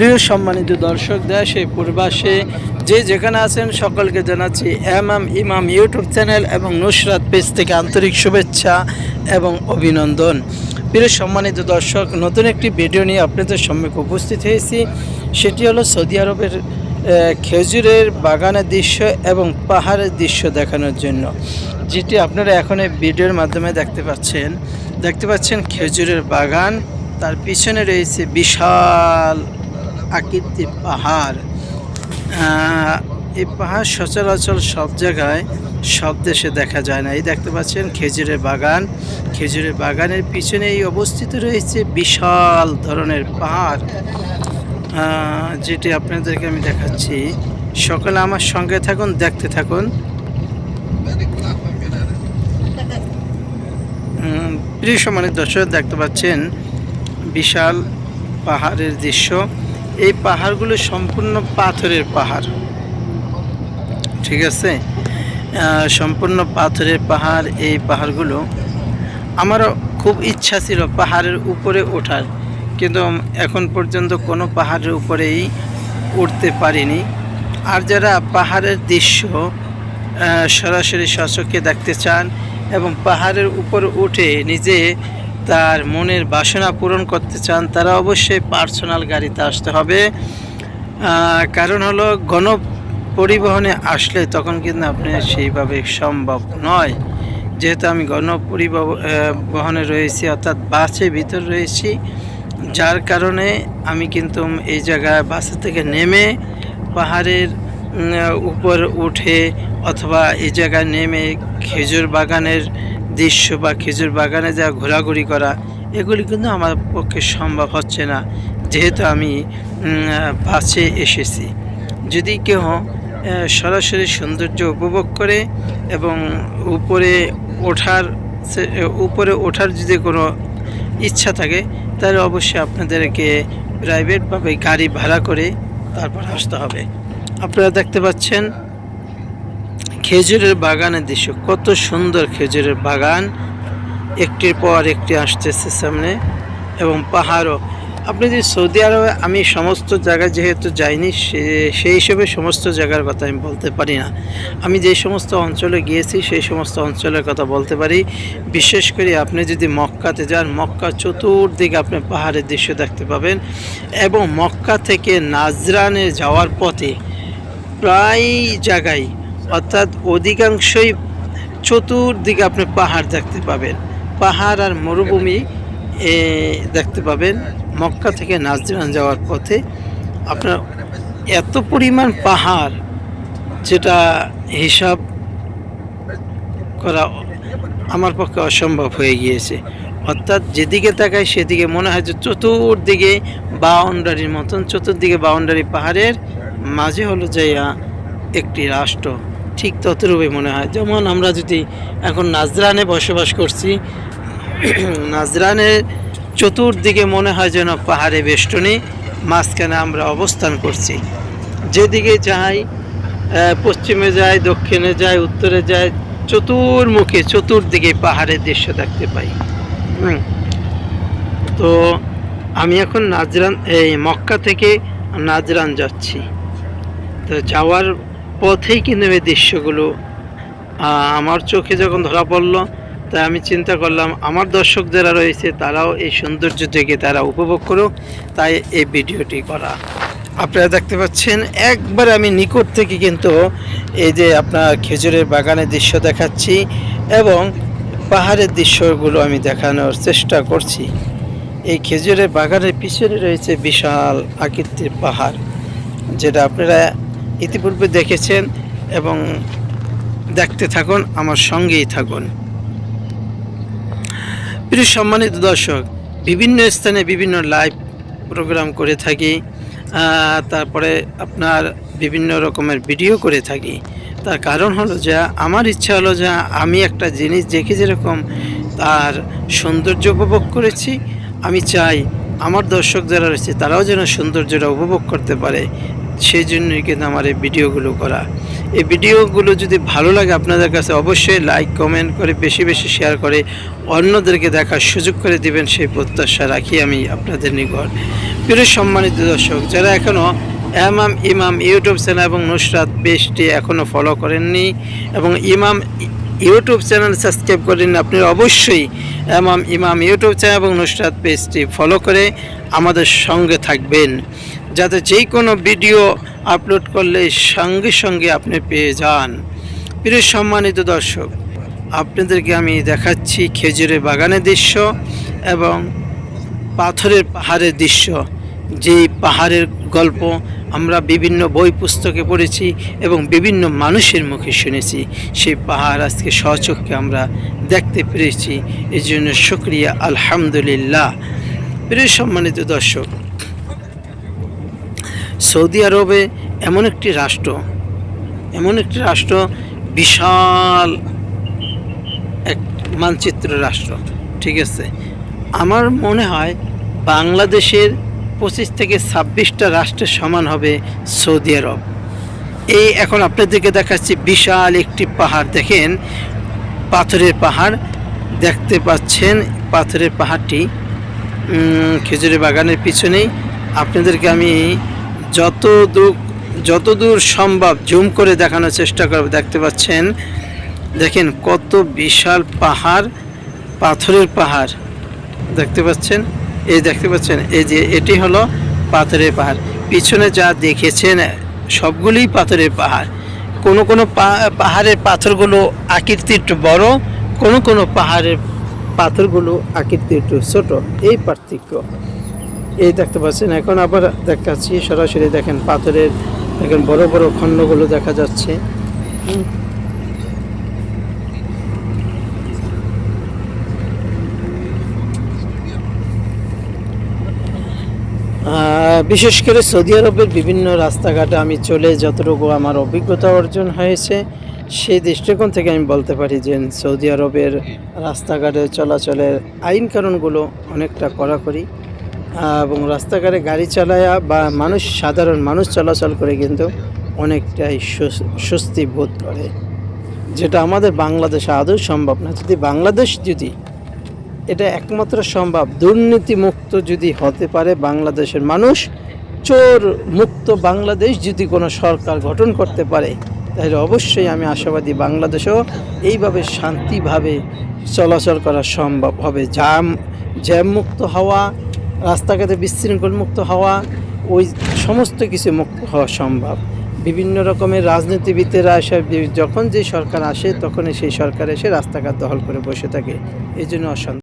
প্রিয় সম্মানিত দর্শক, দেশে পূর্বাসে, যে যেখানে আছেন সকলকে জানাচ্ছি M M Imam YouTube channel এবং নুসরাত পেজ থেকে আন্তরিক শুভেচ্ছা এবং অভিনন্দন। প্রিয় সম্মানিত দর্শক, নতুন একটি ভিডিও নিয়ে আপনাদের সম্মুখে উপস্থিত হয়েছি। সেটি হলো সৌদি আরবের খেজুরের বাগানের দৃশ্য এবং পাহাড়ের দৃশ্য দেখানোর জন্য। যেটি আপনারা এখন এই ভিডিওর মাধ্যমে দেখতে পাচ্ছেন। দেখতে পাচ্ছেন খেজুরের বাগান, তার পিছনে রয়েছে বিশাল আকৃতির পাহাড়। এই পাহাড় সচরাচর সব জায়গায় সব দেশে দেখা যায় না। এই দেখতে পাচ্ছেন খেজুরের বাগান। খেজুরের বাগানের পিছনে এই অবস্থিত রয়েছে বিশাল ধরনের পাহাড়। যেটি আপনাদেরকে আমি দেখাচ্ছি। সকালে আমার সঙ্গে থাকুন, দেখতে থাকুন। প্রিয় সম্মানিত দর্শক, দেখতে পাচ্ছেন বিশাল পাহাড়ের দৃশ্য। এই পাহাড়গুলো সম্পূর্ণ পাথরের পাহাড়। ঠিক আছে? সম্পূর্ণ পাথরের পাহাড়, এই পাহাড়গুলো আমারও খুব ইচ্ছা ছিল পাহাড়ের উপরে ওঠার। কিন্তু এখন পর্যন্ত কোনো পাহাড়ের উপরেই উঠতে পারিনি। আর যারা পাহাড়ের দৃশ্য সরাসরি সচক্ষে দেখতে চান এবং পাহাড়ের উপর উঠে নিজে তার মনের বাসনা পূরণ করতে চান, তারা অবশ্যই পার্সোনাল গাড়িতে আসতে হবে। কারণ হলো গণ পরিবহনে আসলে তখন কিন্তু আপনি সেইভাবে সম্ভব নয়। যেহেতু আমি গণ পরিবহনে রয়েছি, অর্থাৎ বাসের ভিতর রয়েছি, যার কারণে আমি কিন্তু এই জায়গায় বাসে থেকে নেমে পাহাড়ের উপর উঠে অথবা এই জায়গায় নেমে খেজুর বাগানের দৃশ্য বা খেজুর বাগানে যা ঘোরাঘুরি করা, এগুলি কিন্তু আমার পক্ষে সম্ভব হচ্ছে না, যেহেতু আমি বাসে এসেছি। যদি কেউ সরাসরি সৌন্দর্য উপভোগ করে এবং উপরে ওঠার উপরে ওঠার যদি কোনো ইচ্ছা থাকে, তাহলে অবশ্যই আপনাদেরকে প্রাইভেটভাবে গাড়ি ভাড়া করে তারপর আসতে হবে। আপনারা দেখতে পাচ্ছেন খেজুরের বাগানের দৃশ্য। কত সুন্দর খেজুরের বাগান। একটির পর একটি আসতেছে সামনে এবং পাহাড়ও। আপনি যদি সৌদি আরবে, আমি সমস্ত জায়গায় যেহেতু যাইনি সেই হিসেবে সমস্ত জায়গার কথা আমি বলতে পারি না। আমি যে সমস্ত অঞ্চলে গিয়েছি, সেই সমস্ত অঞ্চলের কথা বলতে পারি। বিশেষ করে আপনি যদি মক্কাতে যান মক্কা চতুর্দিকে আপনি পাহাড়ের দৃশ্য দেখতে পাবেন এবং মক্কা থেকে নাজরানে যাওয়ার পথে প্রায় জায়গায় অর্থাৎ অধিকাংশই চতুর্দিকে আপনি পাহাড় দেখতে পাবেন। পাহাড় আর মরুভূমি দেখতে পাবেন। মক্কা থেকে নাজরান যাওয়ার পথে আপনার এত পরিমাণ পাহাড়, যেটা হিসাব করা আমার পক্ষে অসম্ভব হয়ে গিয়েছে। অর্থাৎ যেদিকে তাকায় সেদিকে মনে হয় যে চতুর্দিকে বাউন্ডারির মতন, চতুর্দিকে বাউন্ডারি পাহাড়ের মাঝে হলো যাইয়া একটি রাষ্ট্র। ঠিক ততরূপে মনে হয়। যেমন আমরা যদি এখন নাজরানে বসবাস করছি নাজরানের চতুর্দিকে মনে হয় যেন পাহাড়ে বেষ্টনী, মাঝখানে আমরা অবস্থান করছি। যেদিকে যাই পশ্চিমে যাই, দক্ষিণে যাই, উত্তরে যাই, চতুর্মুখে, চতুর্দিকে পাহাড়ের দৃশ্য দেখতে পাই। তো আমি এখন নাজরান, এই মক্কা থেকে নাজরান যাচ্ছি। তো যাওয়ার পথেই কিন্তু এই দৃশ্যগুলো আমার চোখে যখন ধরা পড়ল, তাই আমি চিন্তা করলাম, আমার দর্শক যারা রয়েছে তারাও এই সৌন্দর্য থেকে তারা উপভোগ করুক, তাই এই ভিডিওটি করা। আপনারা দেখতে পাচ্ছেন, একবার আমি নিকট থেকে কিন্তু এই যে আপনার খেজুরের বাগানের দৃশ্য দেখাচ্ছি এবং পাহাড়ের দৃশ্যগুলো আমি দেখানোর চেষ্টা করছি। এই খেজুরের বাগানের পিছনে রয়েছে বিশাল আকৃতির পাহাড়, যেটা আপনারা ইতিপূর্বে দেখেছেন এবং দেখতে থাকুন, আমার সঙ্গেই থাকুন। প্রিয় সম্মানিত দর্শক, বিভিন্ন স্থানে বিভিন্ন লাইভ প্রোগ্রাম করে থাকি তারপরে আপনার বিভিন্ন রকমের ভিডিও করে থাকি। তার কারণ হলো যে, আমার ইচ্ছা হলো যে, আমি একটা জিনিস দেখে যেরকম তার সৌন্দর্য উপভোগ করেছি, আমি চাই আমার দর্শক যারা রয়েছে, তারাও যেন সৌন্দর্যটা উপভোগ করতে পারে। সেই জন্যই কিন্তু আমার এই ভিডিওগুলো করা। এই ভিডিওগুলো যদি ভালো লাগে আপনাদের কাছে, অবশ্যই লাইক কমেন্ট করে বেশি বেশি শেয়ার করে অন্যদেরকে দেখার সুযোগ করে দিবেন সেই প্রত্যাশা রাখি আমি আপনাদের নিকট। প্রিয় সম্মানিত দর্শক, যারা এখনও এমাম, ইমাম ইউটিউব চ্যানেল এবং নুসরাত পেজটি এখনও ফলো করেননি এবং ইমাম ইউটিউব চ্যানেল সাবস্ক্রাইব করেন আপনি অবশ্যই এমাম, ইমাম ইউটিউব চ্যানেল এবং নুসরাত পেজটি ফলো করে আমাদের সঙ্গে থাকবেন। যাতে যেই কোনো ভিডিও আপলোড করলে সঙ্গে সঙ্গে আপনি পেয়ে যান। প্রিয় সম্মানিত দর্শক, আপনাদেরকে আমি দেখাচ্ছি খেজুরের বাগানের দৃশ্য এবং পাথরের পাহাড়ের দৃশ্য। যেই পাহাড়ের গল্প আমরা বিভিন্ন বই পুস্তকে পড়েছি এবং বিভিন্ন মানুষের মুখে শুনেছি, সেই পাহাড় আজকে সচক্ষে আমরা দেখতে পেরেছি। এই জন্য শুক্রিয়া, আলহামদুলিল্লাহ। প্রিয় সম্মানিত দর্শক সৌদি আরবে এমন একটি রাষ্ট্র, এমন একটি রাষ্ট্র, বিশাল এক মানচিত্র রাষ্ট্র, ঠিক আছে? আমার মনে হয় বাংলাদেশের পঁচিশ থেকে ছাব্বিশটা রাষ্ট্রের সমান হবে সৌদি আরব। এই এখন আপনাদেরকে দেখাচ্ছি বিশাল একটি পাহাড়। দেখেন, পাথরের পাহাড়, দেখতে পাচ্ছেন পাথরের পাহাড়টি। খেজুরের বাগানের পিছনেই। আপনাদেরকে আমি যত দূর যত দূর সম্ভব জুম করে দেখানোর চেষ্টা করব, দেখতে পাচ্ছেন? দেখেন কত বিশাল পাহাড়, পাথরের পাহাড়। দেখতে পাচ্ছেন? এই দেখতে পাচ্ছেন? এই যে এটি হলো পাথরের পাহাড়। পিছনে যা দেখেছেন, সবগুলোই পাথরের পাহাড়। কোনো কোনো পাহাড়ের পাথরগুলো আকৃতি একটু বড়, কোনো কোনো পাহাড়ের পাথরগুলো আকৃতি একটু ছোট। এই পার্থক্য। এই দেখতে পাচ্ছেন, এখন আবার দেখাচ্ছি, সরাসরি দেখেন পাথরের দেখেন বড় বড় খণ্ডগুলো দেখা যাচ্ছে। বিশেষ করে সৌদি আরবের বিভিন্ন রাস্তাঘাটে আমি চলে যতটুকু আমার অভিজ্ঞতা অর্জন হয়েছে, সেই দৃষ্টিকোণ থেকে আমি বলতে পারি যে সৌদি আরবের রাস্তাঘাটে চলাচলের আইন কানুনগুলো অনেকটা কড়াকড়ি। এবং রাস্তাঘাটে গাড়ি চালায় বা মানুষ, সাধারণ মানুষ চলাচল করে কিন্তু অনেকটাই স্বস্তি বোধ করে। যেটা আমাদের বাংলাদেশে আদৌ সম্ভব না। যদি বাংলাদেশ যদি এটা একমাত্র সম্ভব, দুর্নীতিমুক্ত যদি হতে পারে বাংলাদেশের মানুষ, চোর মুক্ত বাংলাদেশ যদি কোনো সরকার গঠন করতে পারে, তাহলে অবশ্যই আমি আশাবাদী বাংলাদেশও এইভাবে শান্তিভাবে চলাচল করা সম্ভব হবে। জাম জ্যাম মুক্ত হওয়া রাস্তাঘাটে বিশৃঙ্খল মুক্ত হওয়া, ওই সমস্ত কিছু মুক্ত হওয়া সম্ভব। বিভিন্ন রকমের রাজনীতিবিদেরা এসে যখন যে সরকার আসে তখন সেই সরকার এসে রাস্তাঘাট দখল করে বসে থাকে। এই জন্য অশান্তি